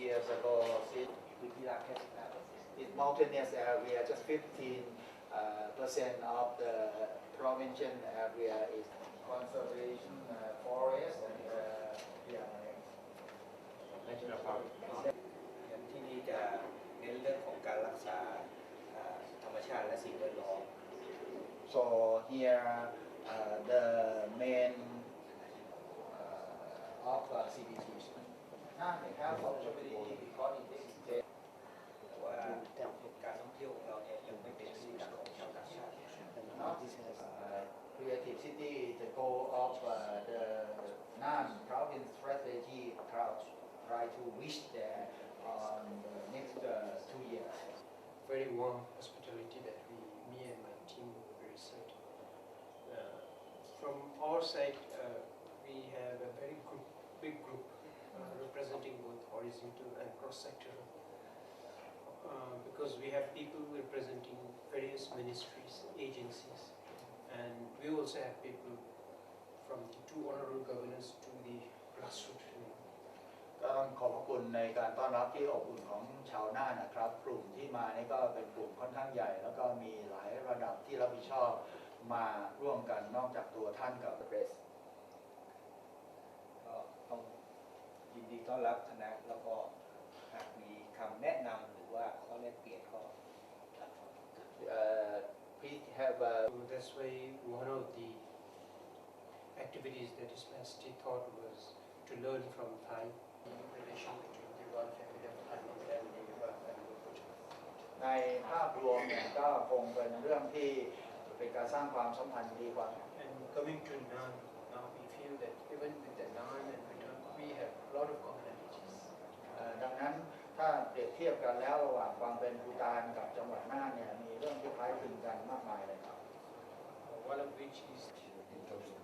years ago since Wikilia Capital. In mountainous area, just 15 uh, percent of the provincial area is conservation uh, forest and uh, yeah. so here uh, the main uh, of uh, is ถ้าในข้าวของชลบุรีวิเคราะห์ดีได้เจ็ดว่าการท่องเที่ยวของเราเนี่ยยังไม่เป็นที่ดังของชาวต่างชาติเนาะ Creative City uh, the goal of uh, the Nan province strategy try to reach there on the next uh, two years very warm hospitality that we me and my team received uh, from our side uh, we have a very good, big group representing both horizontal and cross-sectoral. because we have people representing various ministries, agencies, and we also have people from the two honorable governors to the grassroots. ต้องขอบพระคุณใน การ ต้อนรับ ที่ อบอุ่น ของ ชาวน่านนะครับ กลุ่ม ที่ มา นี่ ก็ เป็น กลุ่ม ค่อนข้าง ใหญ่ แล้วก็ มี หลาย ระดับ ที่ รับ ผิดชอบมา ร่วมกัน นอกจาก ตัว ท่านกับ้อนรับคณะแล้วก็หากมีคำแนะนำหรือว่าข้อแนะเปลี่ยนก็ u we have uh, t h a s why one of the activities that is Islasti thought was to learn from Thai relation between the one family of Thai and the one family of Buddha. ในภาพรวมก็คงเป็นเรื่องที่เป็นการสร้างความสัมพันธ์ดีกว่า And coming to Nan, now we feel that even with the Nan and Buddha we have a lot of commonalities ดังนั้นถ้าเปรียบเทียบกันแล้วระหว่างความเป็นภูตานกับจังหวัดน่านเนี่ยมีเรื่องที่คล้ายคลึงกันมากมายเลยครับ one of which is in terms of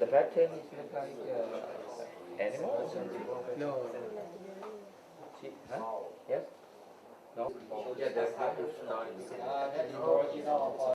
The pattern look like uh, animals? No. She, huh? Yes? No? Oh, yeah, uh, that's